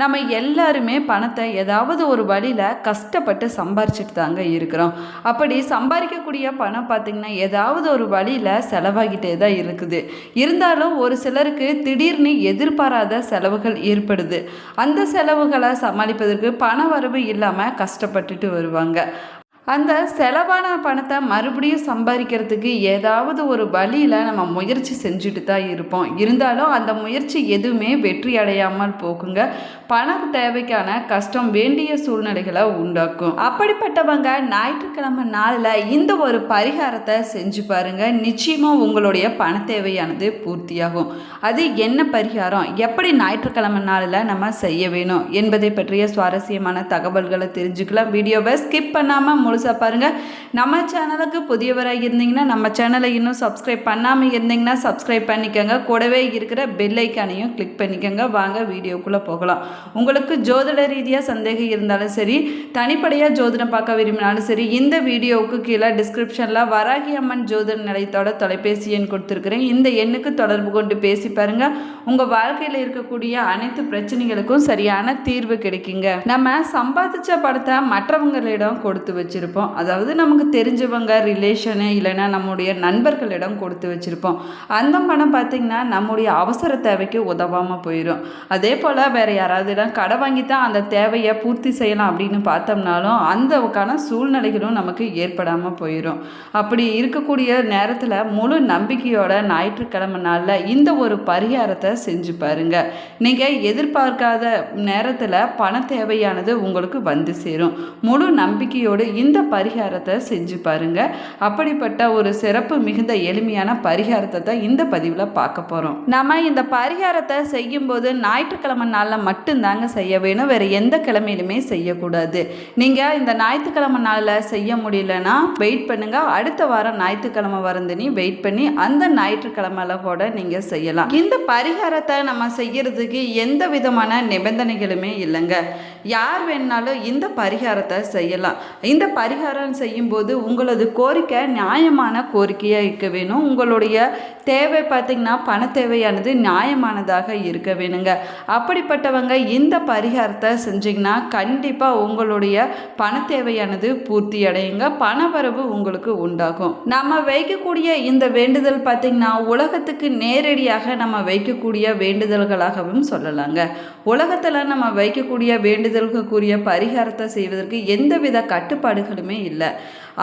நம்ம எல்லாருமே பணத்தை ஏதாவது ஒரு வழியில் கஷ்டப்பட்டு சம்பாரிச்சிட்டு தாங்க இருக்கிறோம். அப்படி சம்பாதிக்கக்கூடிய பணம் பார்த்திங்கன்னா ஏதாவது ஒரு வழியில் செலவாகிட்டே தான் இருக்குது. இருந்தாலும் ஒரு சிலருக்கு திடீர்னு எதிர்பாராத செலவுகள் ஏற்படுது. அந்த செலவுகளை சமாளிப்பதற்கு பண வரவு இல்லாமல் கஷ்டப்பட்டுட்டு வருவாங்க. அந்த செலவான பணத்தை மறுபடியும் சம்பாதிக்கிறதுக்கு ஏதாவது ஒரு வழியில் நம்ம முயற்சி செஞ்சுட்டு தான் இருப்போம். இருந்தாலும் அந்த முயற்சி எதுவுமே வெற்றி அடையாமல் போகுங்க. பண தேவைக்கான கஷ்டம் வேண்டிய சூழ்நிலைகளை உண்டாக்கும். அப்படிப்பட்டவங்க ஞாயிற்றுக்கிழமை நாளில் இந்த ஒரு பரிகாரத்தை செஞ்சு பாருங்கள் நிச்சயமாக உங்களுடைய பண தேவையானது பூர்த்தியாகும். அது என்ன பரிகாரம்? எப்படி ஞாயிற்றுக்கிழமை நாளில் நம்ம செய்ய வேணும்? என்பதை பற்றிய சுவாரஸ்யமான தகவல்களை தெரிஞ்சுக்கலாம். வீடியோவை ஸ்கிப் பண்ணாமல் முழுசாக பாருங்கள் நம்ம சேனலுக்கு புதியவராக இருந்தீங்கன்னா நம்ம சேனலை இன்னும் சப்ஸ்கிரைப் பண்ணாமல் இருந்தீங்கன்னா சப்ஸ்கிரைப் பண்ணிக்கோங்க. கூடவே இருக்கிற பெல் ஐக்கானையும் கிளிக் பண்ணிக்கோங்க. வாங்க வீடியோக்குள்ளே போகலாம். உங்களுக்கு ஜோதிட ரீதியாக சந்தேகம் இருந்தாலும் சரி தனிப்படையாக ஜோதிடம் பார்க்க விரும்பினாலும் சரி இந்த வீடியோவுக்கு கீழே டிஸ்கிரிப்ஷனில் வராகி அம்மன் ஜோதிட நிலையத்தோட தொலைபேசி எண் கொடுத்துருக்குறேன். இந்த எண்ணுக்கு தொடர்பு கொண்டு பேசி பாருங்கள் உங்கள் வாழ்க்கையில் இருக்கக்கூடிய அனைத்து பிரச்சனைகளுக்கும் சரியான தீர்வு கிடைக்குங்க. நம்ம சம்பாதிச்ச படத்தை மற்றவங்களிடம் கொடுத்து வச்சிருக்கோம் அதாவது நமக்கு தெரிஞ்சவங்க ரிலேஷனு இல்லைன்னா நம்முடைய நண்பர்களிடம் கொடுத்து வச்சுருப்போம். அந்த பணம் பார்த்திங்கன்னா நம்முடைய அவசர தேவைக்கு உதவாமல் போயிடும் அதே போல் வேறு யாராவதுலாம் கடை வாங்கி தான் அந்த தேவையை பூர்த்தி செய்யலாம் அப்படின்னு பார்த்தோம்னாலும் அந்தக்கான சூழ்நிலைகளும் நமக்கு ஏற்படாமல் போயிடும் அப்படி இருக்கக்கூடிய நேரத்தில் முழு நம்பிக்கையோட ஞாயிற்றுக்கிழமை நாளில் இந்த ஒரு பரிகாரத்தை செஞ்சு பாருங்க. நீங்கள் எதிர்பார்க்காத நேரத்தில் பண தேவையானது உங்களுக்கு வந்து சேரும். முழு நம்பிக்கையோடு இந்த பரிகாரத்தை செஞ்சு பாருங்க. அப்படிப்பட்ட ஒரு சிறப்பு மிகுந்த எளிமையான பரிகாரத்தை தான் இந்த பதிவில் பார்க்க போகிறோம் நம்ம இந்த பரிகாரத்தை செய்யும்போது ஞாயிற்றுக்கிழமை நாளில் மட்டும்தாங்க செய்ய வேணும். வேறு எந்த கிழமையிலுமே செய்யக்கூடாது. நீங்கள் இந்த ஞாயிற்றுக்கிழமை நாளில் செய்ய முடியலன்னா வெயிட் பண்ணுங்கள் அடுத்த வாரம் ஞாயிற்றுக்கிழமை வரந்துனி வெயிட் பண்ணி அந்த ஞாயிற்றுக்கிழமையில கூட நீங்கள் செய்யலாம். இந்த பரிகாரத்தை நம்ம செய்யறதுக்கு எந்த விதமான நிபந்தனைகளுமே இல்லைங்க. யார் வேணாலும் இந்த பரிகாரத்தை செய்யலாம். இந்த பரிகாரம் செய்யும்போது உங்களது கோரிக்கை நியாயமான கோரிக்கையாக இருக்க வேணும். உங்களுடைய தேவை பார்த்திங்கன்னா பண தேவையானது நியாயமானதாக இருக்க வேணுங்க. அப்படிப்பட்டவங்க இந்த பரிகாரத்தை செஞ்சிங்கன்னா கண்டிப்பாக உங்களுடைய பண தேவையானது பூர்த்தி அடையுங்க. பணவரவு உங்களுக்கு உண்டாகும். நம்ம வைக்கக்கூடிய இந்த வேண்டுதல் பார்த்திங்கன்னா உலகத்துக்கு நேரடியாக நம்ம வைக்கக்கூடிய வேண்டுதல்களாகவும் சொல்லலாங்க. உலகத்தில் நம்ம வைக்கக்கூடிய வேண்டு வேண்டுதல்களுக்குரிய பரிகாரத்தை செய்வதற்கு எந்தவித கட்டுப்பாடுகளுமே இல்லை.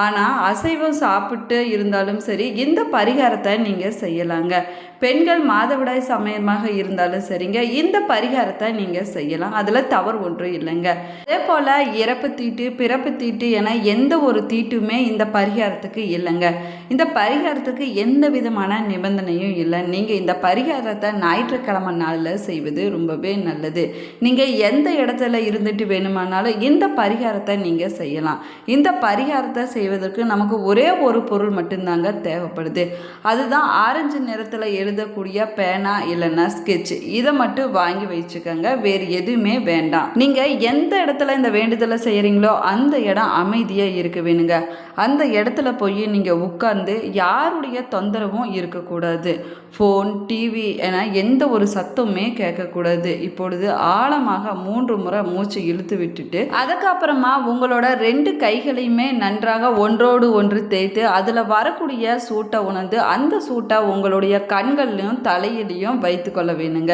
ஆனால் அசைவம் சாப்பிட்டு இருந்தாலும் சரி இந்த பரிகாரத்தை நீங்கள் செய்யலாங்க. பெண்கள் மாதவிடாய் சமயமாக இருந்தாலும் சரிங்க இந்த பரிகாரத்தை நீங்கள் செய்யலாம். அதில் தவறு ஒன்றும் இல்லைங்க. அதே போல் இறப்பு தீட்டு பிறப்பு தீட்டு என எந்த ஒரு தீட்டுமே இந்த பரிகாரத்துக்கு இல்லைங்க. இந்த பரிகாரத்துக்கு எந்த விதமான நிபந்தனையும் இல்லை. நீங்கள் இந்த பரிகாரத்தை ஞாயிற்றுக்கிழமை நாளில் செய்வது ரொம்பவே நல்லது. நீங்கள் எந்த இடத்துல இருந்துட்டு வேணுமானாலும் இந்த பரிகாரத்தை நீங்கள் செய்யலாம். இந்த பரிகாரத்தை செய்வதற்கு நமக்கு ஒரே ஒரு பொருள் மட்டும்தாங்க தேவைப்படுது. அதுதான் ஆரஞ்சு நிறத்தில் எழுதக்கூடிய பேனா இல்லைன்னா ஸ்கெட்ச் இதை மட்டும் வாங்கி வச்சுக்கோங்க. வேறு எதுவுமே வேண்டாம். நீங்கள் எந்த இடத்துல இந்த வேண்டுதலை செய்கிறீங்களோ அந்த இடம் அமைதியாக இருக்க வேணுங்க. அந்த இடத்துல போய் நீங்கள் உட்கார்ந்து யாருடைய தொந்தரவும் இருக்கக்கூடாது. ஃபோன் டிவி என எந்த ஒரு சத்தமுமே கேட்கக்கூடாது. இப்பொழுது ஆழமாக மூன்று முறை மூச்சு இழுத்து விட்டுட்டு அதுக்கப்புறமா உங்களோட ரெண்டு கைகளையுமே நன்றாக ஒன்றோடு ஒன்று தேய்த்து அதில் வரக்கூடிய சூட்டை உணர்ந்து அந்த சூட்டை உங்களுடைய கண்கள்லையும் தலையிலையும் வைத்து கொள்ள வேணுங்க.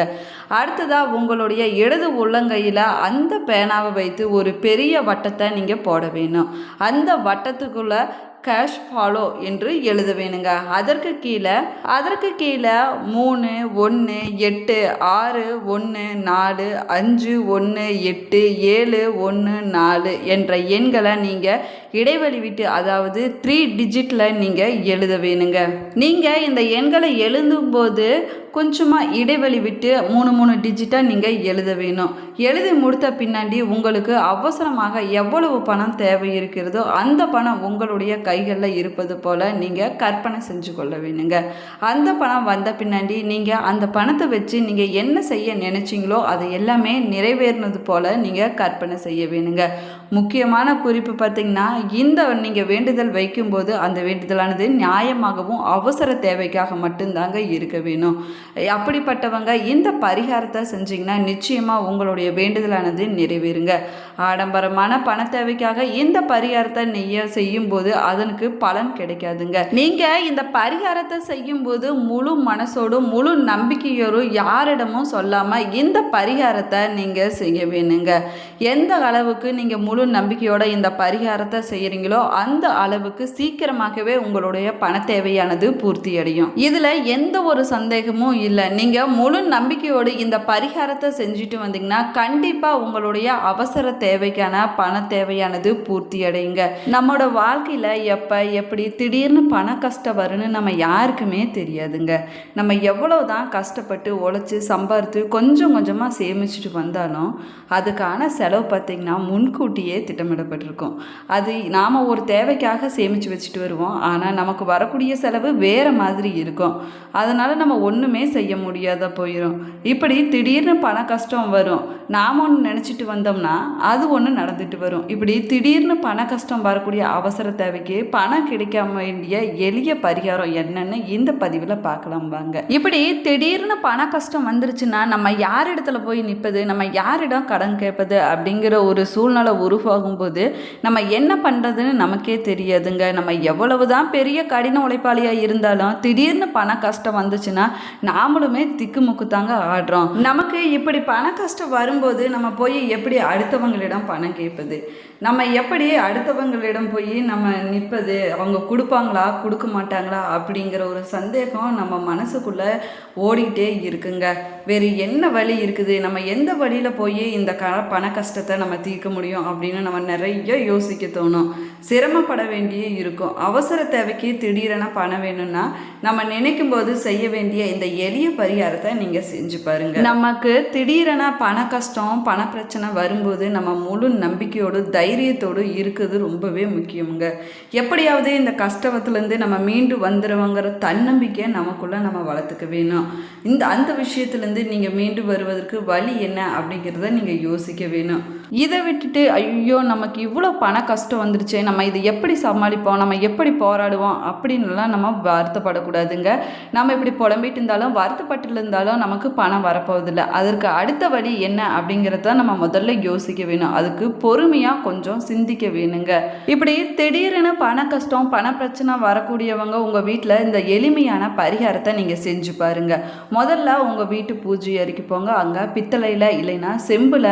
அடுத்ததாக உங்களுடைய இடது உள்ளங்கையில் அந்த பேனாவை வைத்து ஒரு பெரிய வட்டத்தை நீங்கள் போட வேணும். அந்த வட்டத்துக்குள்ளே கேஷ் ஃபாலோ என்று எழுத வேணுங்க. அதற்கு கீழே அதற்கு கீழே மூணு ஒன்று எட்டு ஆறு ஒன்று நாலு அஞ்சு ஒன்று எட்டு ஏழு ஒன்று நாலு என்ற எண்களை நீங்கள் இடைவெளி விட்டு அதாவது த்ரீ டிஜிட்டில் நீங்கள் எழுத வேணுங்க. நீங்கள் இந்த எண்களை எழுதும்போது கொஞ்சமாக இடைவெளி விட்டு மூணு மூணு டிஜிட்டாக நீங்கள் எழுத வேணும். எழுதி முடித்த பின்னாடி உங்களுக்கு அவசரமாக எவ்வளவு பணம் தேவை இருக்கிறதோ அந்த பணம் உங்களுடைய கைகளில் இருப்பது போல் நீங்கள் கற்பனை செஞ்சு கொள்ள வேணுங்க. அந்த பணம் வந்த பின்னாடி நீங்கள் அந்த பணத்தை வச்சு நீங்கள் என்ன செய்ய நினச்சிங்களோ அது எல்லாமே நிறைவேறினது போல் நீங்கள் கற்பனை செய்ய வேணுங்க. முக்கியமான குறிப்பு பார்த்திங்கன்னா இந்த நீங்கள் வேண்டுதல் வைக்கும்போது அந்த வேண்டுதலானது நியாயமாகவும் அவசர தேவைக்காக மட்டும்தாங்க இருக்க வேணும். அப்படிப்பட்டவங்க இந்த பரிகாரத்தை செஞ்சீங்கன்னா நிச்சயமாக உங்களுடைய வேண்டுதலானது நிறைவேறுங்க. ஆடம்பரமான பண தேவைக்காக இந்த பரிகாரத்தை நெய்ய செய்யும்போது அதனுக்கு பலன் கிடைக்காதுங்க. நீங்கள் இந்த பரிகாரத்தை செய்யும்போது முழு மனசோடும் முழு நம்பிக்கையோடும் யாரிடமும் சொல்லாமல் இந்த பரிகாரத்தை நீங்கள் செய்ய வேணுங்க. எந்த அளவுக்கு நீங்கள் முழு நம்பிக்கையோட இந்த பரிகாரத்தை செய்கிறீங்களோ அந்த அளவுக்கு சீக்கிரமாகவே உங்களுடைய பண தேவையானது பூர்த்தி அடையும் இதில் எந்த ஒரு சந்தேகமும் இல்லை. நீங்கள் முழு நம்பிக்கையோடு இந்த பரிகாரத்தை செஞ்சுட்டு வந்தீங்கன்னா கண்டிப்பாக உங்களுடைய அவசர தேவைக்கான பண தேவையானது பூர்த்தி அடையுங்க. நம்மளோட வாழ்க்கையில் எப்போ எப்படி திடீர்னு பண கஷ்டம் வரும்னு நம்ம யாருக்குமே தெரியாதுங்க. நம்ம எவ்வளோ தான் கஷ்டப்பட்டு உழைச்சி சம்பாரித்து கொஞ்சம் கொஞ்சமாக சேமிச்சுட்டு வந்தாலும் அதுக்கான செலவு பார்த்திங்கன்னா முன்கூட்டியே திட்டமிடப்பட்டிருக்கும். அது நாம் ஒரு தேவைக்காக சேமித்து வச்சுட்டு வருவோம். ஆனால் நமக்கு வரக்கூடிய செலவு வேறு மாதிரி இருக்கும். அதனால் நம்ம ஒன்றுமே செய்ய முடியாத போயிடும் இப்படி திடீர்னு பண கஷ்டம் வரும். நாம் ஒன்று நினச்சிட்டு வந்தோம்னா அது ஒன்று நடந்துட்டு வரும். இப்படி திடீர்னு பண கஷ்டம் வரக்கூடிய அவசர தேவைக்கு பணம் கிடைக்காம வேண்டிய எளிய பரிகாரம் என்னன்னு இந்த பதிவில் பார்க்கலாம் வாங்க. இப்படி திடீர்னு பண கஷ்டம் வந்துருச்சுன்னா நம்ம யார் இடத்துல போய் நிற்பது நம்ம யாரிடம் கடன் கேட்பது? அப்படிங்கிற ஒரு சூழ்நிலை உருவாகும் போது நம்ம என்ன பண்ணுறதுன்னு நமக்கே தெரியாதுங்க. நம்ம எவ்வளவு தான் பெரிய கடின உழைப்பாளியாக இருந்தாலும் திடீர்னு பண கஷ்டம் வந்துச்சுன்னா நாமளுமே திக்குமுக்கு தாங்க ஆடுறோம். நமக்கு இப்படி பண கஷ்டம் வரும்போது நம்ம போய் எப்படி அடுத்தவங்களிடம் பணம் கேட்பது. நம்ம எப்படி அடுத்தவங்களிடம் போய் நம்ம நிற்பது? அவங்க கொடுப்பாங்களா? கொடுக்க மாட்டாங்களா? அப்படிங்கிற ஒரு சந்தேகம் நம்ம மனசுக்குள்ளே ஓடிக்கிட்டே இருக்குங்க. வேறு என்ன வழி இருக்குது? நம்ம எந்த வழியில் போய் இந்த க பண கஷ்டத்தை நம்ம தீர்க்க முடியும் அப்படின்னு நம்ம நிறைய யோசிக்க தோணும். சிரமப்பட வேண்டிய இருக்கும். அவசர தேவைக்கு திடீரென பணம் வேணும்னா நம்ம நினைக்கும் போது செய்ய வேண்டிய இந்த எளிய பரிகாரத்தை நீங்கள் செஞ்சு பாருங்க. நமக்கு திடீரென பண கஷ்டம் பண பிரச்சனை வரும்போது நம்ம முழு நம்பிக்கையோடு தைரியத்தோடு இருக்குது ரொம்பவே முக்கியங்க எப்படியாவது இந்த கஷ்டத்துலேருந்து நம்ம மீண்டு வந்துடுவோங்கிற தன்னம்பிக்கையை நமக்குள்ளே நம்ம வளர்த்துக்க வேணும். இந்த அந்த விஷயத்துலேருந்து நீங்கள் மீண்டு வருவதற்கு வழி என்ன அப்படிங்கிறத நீங்கள் யோசிக்க வேணும். இதை விட்டுட்டு ஐயோ நமக்கு இவ்வளோ பண கஷ்டம் வந்துருச்சு நம்ம இதை எப்படி சமாளிப்போம் நம்ம எப்படி போராடுவோம் அப்படின்லாம் நம்ம வருத்தப்படக்கூடாதுங்க. நம்ம இப்படி புலம்பிட்டு இருந்தாலும் வருத்தப்பட்டு இருந்தாலும் நமக்கு பணம் வரப்போவதில்லை. அதற்கு அடுத்த வழி என்ன அப்படிங்கிறத நம்ம முதல்ல யோசிக்க வேணும். அதுக்கு பொறுமையாக கொஞ்சம் சிந்திக்க வேணுங்க. இப்படி திடீர்னு பண கஷ்டம் பண பிரச்சனை வரக்கூடியவங்க உங்கள் வீட்டில் இந்த எளிமையான பரிகாரத்தை நீங்கள் செஞ்சு பாருங்க. முதல்ல உங்கள் வீட்டு பூஜை அறைக்கு போங்க. அங்கே பித்தளையில் இல்லைன்னா செம்பில்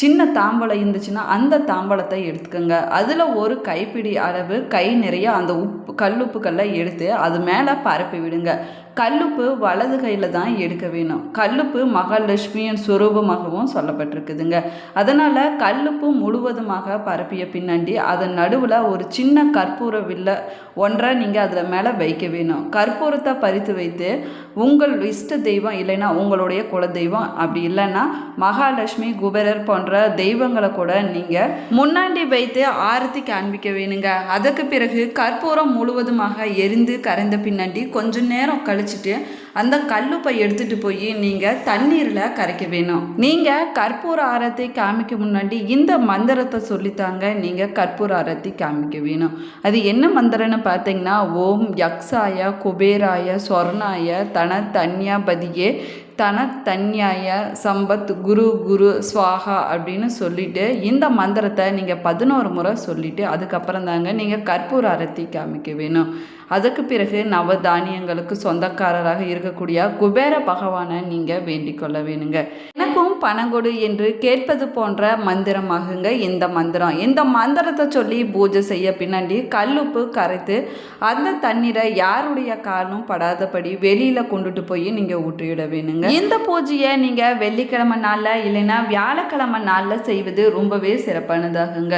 சின்ன தாம்பலம் இருந்துச்சுன்னா அந்த தாம்பலத்தை எடுத்துக்கோங்க. அதில் ஒரு கைப்பிடி அளவு கை நிறைய அந்த உப்பு கல்லுப்புக்கல்லை எடுத்து அது மேலே பரப்பி விடுங்க. கல்லுப்பு வலது கையில் தான் எடுக்க வேணும். கல்லுப்பு மகாலட்சுமியின் சுரூபமாகவும் சொல்லப்பட்டிருக்குதுங்க. அதனால் கல்லுப்பு முழுவதுமாக பரப்பிய பின்னாடி அதன் நடுவில் ஒரு சின்ன கற்பூர வில்லை ஒன்றை நீங்கள் அதில் மேலே வைக்க வேணும். கற்பூரத்தை பறித்து வைத்து உங்கள் இஷ்ட தெய்வம் இல்லைன்னா உங்களுடைய குல தெய்வம் அப்படி இல்லைன்னா மகாலட்சுமி குபேரர் போன்ற தெய்வங்களை கூட நீங்கள் முன்னாடி வைத்து ஆரத்தி காண்பிக்க வேணுங்க. அதற்கு பிறகு கற்பூரம் முழுவதுமாக எரிந்து கரைந்த பின்னாடி கொஞ்ச நேரம் வச்சுட்டு அந்த கல்லுப்பை எடுத்துகிட்டு போய் நீங்கள் தண்ணீரில் கரைக்க வேணும். நீங்கள் கற்பூர ஆரத்தை காமிக்க முன்னாடி இந்த மந்திரத்தை சொல்லித்தாங்க நீங்கள் கற்பூர ஆரத்தை காமிக்க வேணும். அது என்ன மந்திரம்னு பார்த்தீங்கன்னா ஓம் யக்ஸாய குபேராய சொர்ணாய தன தன்யாபதியே தன தன்யாய சம்பத் குரு குரு ஸ்வாகா அப்படின்னு சொல்லிட்டு இந்த மந்திரத்தை நீங்கள் பதினோரு முறை சொல்லிவிட்டு அதுக்கப்புறம் தாங்க நீங்கள் கற்பூர அரத்தி காமிக்க வேணும். அதுக்கு பிறகு நவதானியங்களுக்கு சொந்தக்காரராக இருக்கக்கூடிய குபேர பகவானை நீங்கள் வேண்டிக் கொள்ள வேணுங்க. எனக்கும் பணங்கொடு என்று கேட்பது போன்ற மந்திரமாகுங்க இந்த மந்திரம். இந்த மந்திரத்தை சொல்லி பூஜை செய்ய பின்னாடி கல்லுப்பு கரைத்து அந்த தண்ணீரை யாருடைய காலும் படாதபடி வெளியில் கொண்டுட்டு போய் நீங்கள் ஊற்றிவிட வேணுங்க. இந்த பூஜையை நீங்கள் வெள்ளிக்கிழமை நாளில் இல்லைன்னா வியாழக்கிழமை நாளில் செய்வது ரொம்பவே சிறப்பானதாகுங்க.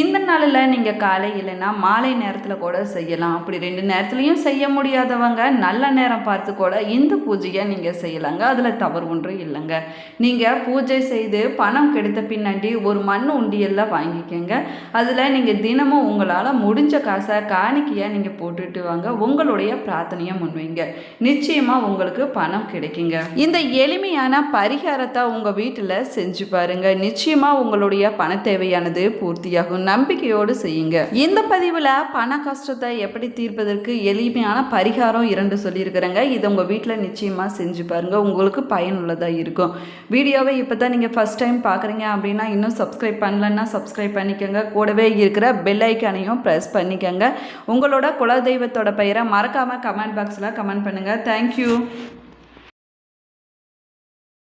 இந்த நாளில் நீங்கள் காலை இல்லைன்னா மாலை நேரத்தில் கூட செய்யலாம். அப்படி ரெண்டு நேரத்துலையும் செய்ய முடியாதவங்க நல்ல நேரம் பார்த்து கூட இந்த பூஜையை நீங்கள் செய்யலாங்க. அதில் தவறு ஒன்றும் இல்லைங்க. நீங்கள் பூஜை செய்து பணம் கிடைத்த பின்னாடி ஒரு மண் உண்டியலில் வாங்கிக்கோங்க. அதில் நீங்கள் தினமும் உங்களால் முடிஞ்ச காசை காணிக்கையாக நீங்கள் போட்டுட்டு வாங்க. உங்களுடைய பிரார்த்தனையை முன்வைங்க. நிச்சயமாக உங்களுக்கு பணம் கிடைக்குங்க. இந்த எளிமையான பரிகாரத்தை உங்கள் வீட்டில் செஞ்சு பாருங்கள் நிச்சயமாக உங்களுடைய பண தேவையானது பூர்த்தியாகும். நம்பிக்கையோடு செய்யுங்க. இந்த பதிவில் பண கஷ்டத்தை எப்படி தீர்ப்பதற்கு எளிமையான பரிகாரம் இரண்டு சொல்லியிருக்கிறேங்க. இதை உங்கள் வீட்டில் நிச்சயமாக செஞ்சு பாருங்கள் உங்களுக்கு பயனுள்ளதாக இருக்கும். வீடியோவை இப்போ தான் நீங்கள் ஃபஸ்ட் டைம் பார்க்குறீங்க அப்படின்னா இன்னும் சப்ஸ்கிரைப் பண்ணலன்னா சப்ஸ்கிரைப் பண்ணிக்கோங்க. கூடவே இருக்கிற பெல் ஐக்கானையும் ப்ரெஸ் பண்ணிக்கோங்க. உங்களோட குலதெய்வத்தோட பெயரை மறக்காமல் கமெண்ட் பாக்ஸில் கமெண்ட் பண்ணுங்கள் தேங்க்யூ